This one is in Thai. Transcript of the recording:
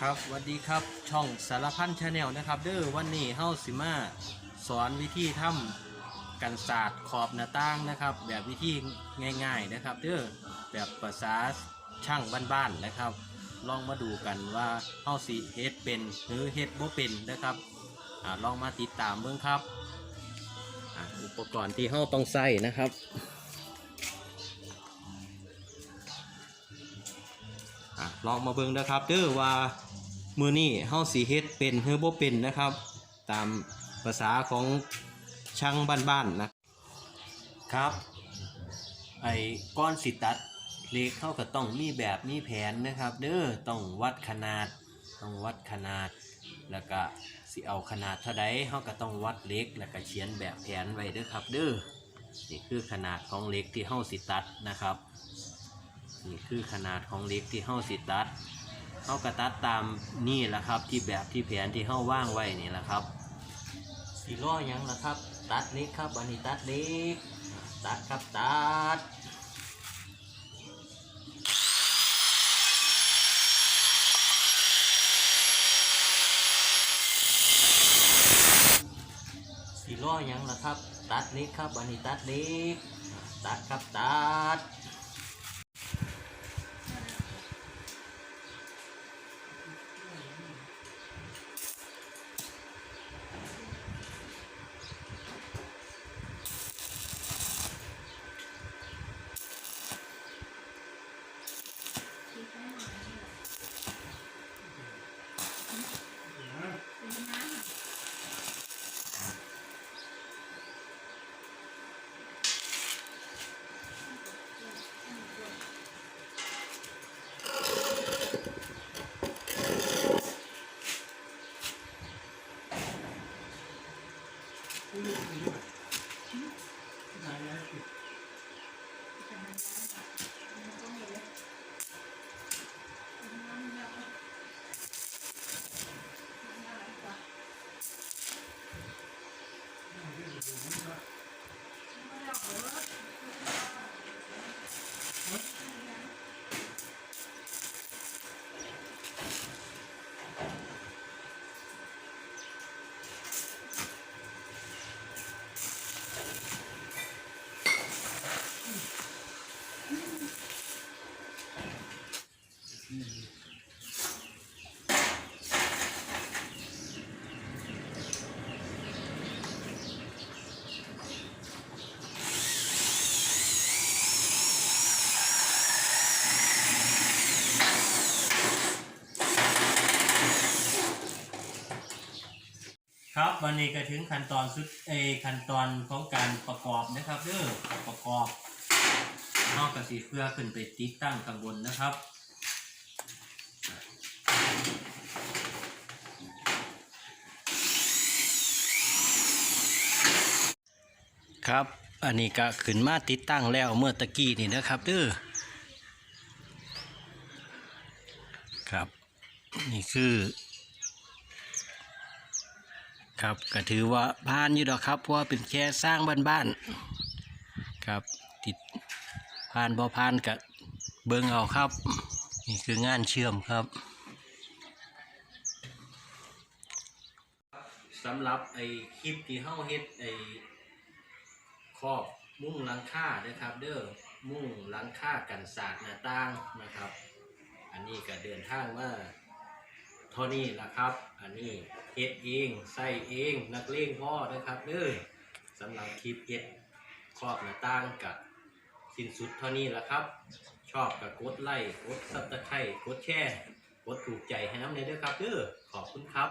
ครับสวัสดีครับช่องสารพันชาแนลนะครับ เด้อวันนี้เฮาสิมาสอนวิธีทำกันศาสตร์ขอบหน้าต่างนะครับ แบบวิธีง่าย ๆนะครับ เด้อแบบภาษาช่างบ้านๆนะครับ ลองมาดูกันว่าเฮาสิเฮ็ดเป็นหรือเฮ็ดบ่เป็นนะครับอลองมาติดตามเบิ่งครับออุปกรณ์ที่เฮาต้องใช้นะครับลองมาเบิ่งนะครับเด้อว่า มือนี้เฮาสีเฮ็ดเป็นหรือบ่เป็นนะครับ ตามภาษาของช่างบ้านๆนะครับ ไอ้ก้อนสิตัดเล็กเขาก็ต้องมีแบบมีแผนนะครับ เด้อต้องวัดขนาด ต้องวัดขนาด แล้วก็สิเอาขนาดเท่าใดเฮาก็ต้องวัดเล็กแล้วก็เขียนแบบแผนไว้เด้อครับ เด้อนี่คือขนาดของเล็กที่เฮาสิตัดนะครับนี่คือขนาดของเล็กที่เฮาสิตัด เฮากระตัดตามนี่แหละครับ ที่แบบที่แผนที่เฮาว่างไว้นี่แหละครับสีล้อยังละครับ ตัดเล็กครับอันนี้ตัดเล็กตัดครับตัดสีล้อยังละครับ ตัดเล็กครับอันนี้ตัดเล็กตัดครับตัด ครับวันนี้ก็ถึงขั้นตอนสุดเอขั้นตอนของการประกอบนะครับเด้อประกอบนอกจากสีเพื่อขึ้นไปติดตั้งข้างบนนะครับครับ อันนี้ก็ขึ้นมาติดตั้งแล้วเมื่อตะกี้นี่นะครับเด้อครับ นี่คือ ครับก็ถือว่าผ่านอยู่ดอกครับ เพราะเป็นแค่สร้างบ้านๆครับ ติดผ่านบ่ผ่านกับเบิ่งเอาครับ นี่คืองานเชื่อมครับสำหรับไอ้คลิปที่เฮาเฮ็ดไอ้ครอบมุ้งหลังคาเด้อครับ เด้อมุ้งหลังคากันศาสตร์หน้าต่างนะครับ อันนี้ก็เดินทางมา ท่านี้แหละครับ อันนี้เอ็ดเองใส่เองนักเลงพ่อนะครับเด้อสำหรับคลิปเอ็ดครอบหน้าต่างกับสิ้นสุดเท่านี้แหละครับ ชอบกับกดไลค์กดซับสไครต์กดแชร์กดถูกใจให้น้ำเนยด้วยครับเด้อขอบคุณครับ